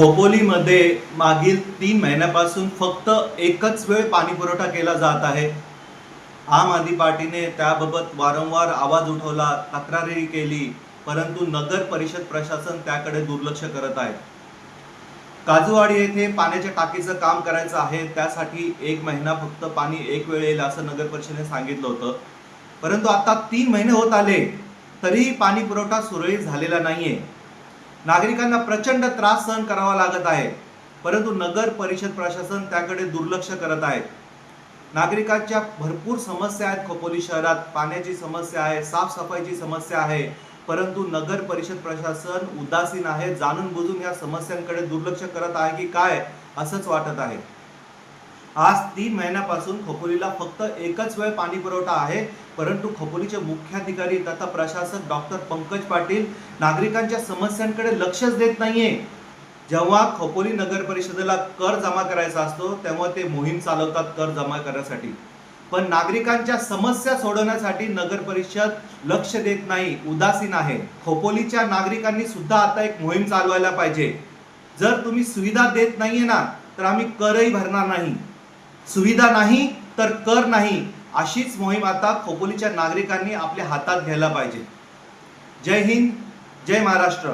खोपोलीमध्ये मागील तीन महिन्यापासून फक्त एकच वेळ पाणीपुरवठा केला जात आहे. आम आदमी पार्टीने त्याबाबत वारंवार आवाज उठवला तक्रारी केली परंतु नगर परिषद प्रशासन त्याकडे दुर्लक्ष करत आहे. काजूवाडी येथे पाण्याच्या टाकीचं काम करायचं आहे त्यासाठी एक महिना फक्त पाणी एक वेळ येईल असं नगर परिषदेने सांगितलं होतं. परंतु आता तीन महिने होत आले तरीही पाणी पुरवठा सुरळीत झालेला नाहीये. नागरिकांना प्रचंड त्रास सहन करावा लागत आहे. परंतु नगर परिषद प्रशासन त्याकडे दुर्लक्ष करत आहे. नागरिकांच्या भरपूर समस्या आहेत खोपोली शहरात. पाण्याची समस्या आहे साफसफाईची समस्या आहे. परंतु नगर परिषद प्रशासन उदासीन आहे. जाणून बुजून या समस्यांकडे दुर्लक्ष करत आहे की काय असंच वाटत आहे. आज तीन महिन्यापासून खोपोलीला फक्त एकच वेळ पाणी पुरवठा आहे परंतु खोपोलीचे मुख्याधिकारी तथा प्रशासक डॉक्टर पंकज पाटील नागरिकांच्या समस्यांकडे लक्षच देत नाहीये. जेव्हा खोपोली नगर परिषदेला कर जमा करायचा असतो तेव्हा ते मोहीम चालवतात कर जमा करण्यासाठी. पण नागरिकांच्या समस्या सोडवण्यासाठी नगर परिषद लक्ष देत नाही उदासीन आहे. खोपोलीच्या नागरिकांनी सुद्धा आता एक मोहीम चालवायला पाहिजे. जर तुम्ही सुविधा देत नाहीये ना तर आम्ही करही भरणार नाही. सुविधा नाही तर कर नाही अशीच मोहीम आता खोपोलीच्या नागरिकांनी आपल्या हातात घ्यायला पाहिजे. जय हिंद जय महाराष्ट्र.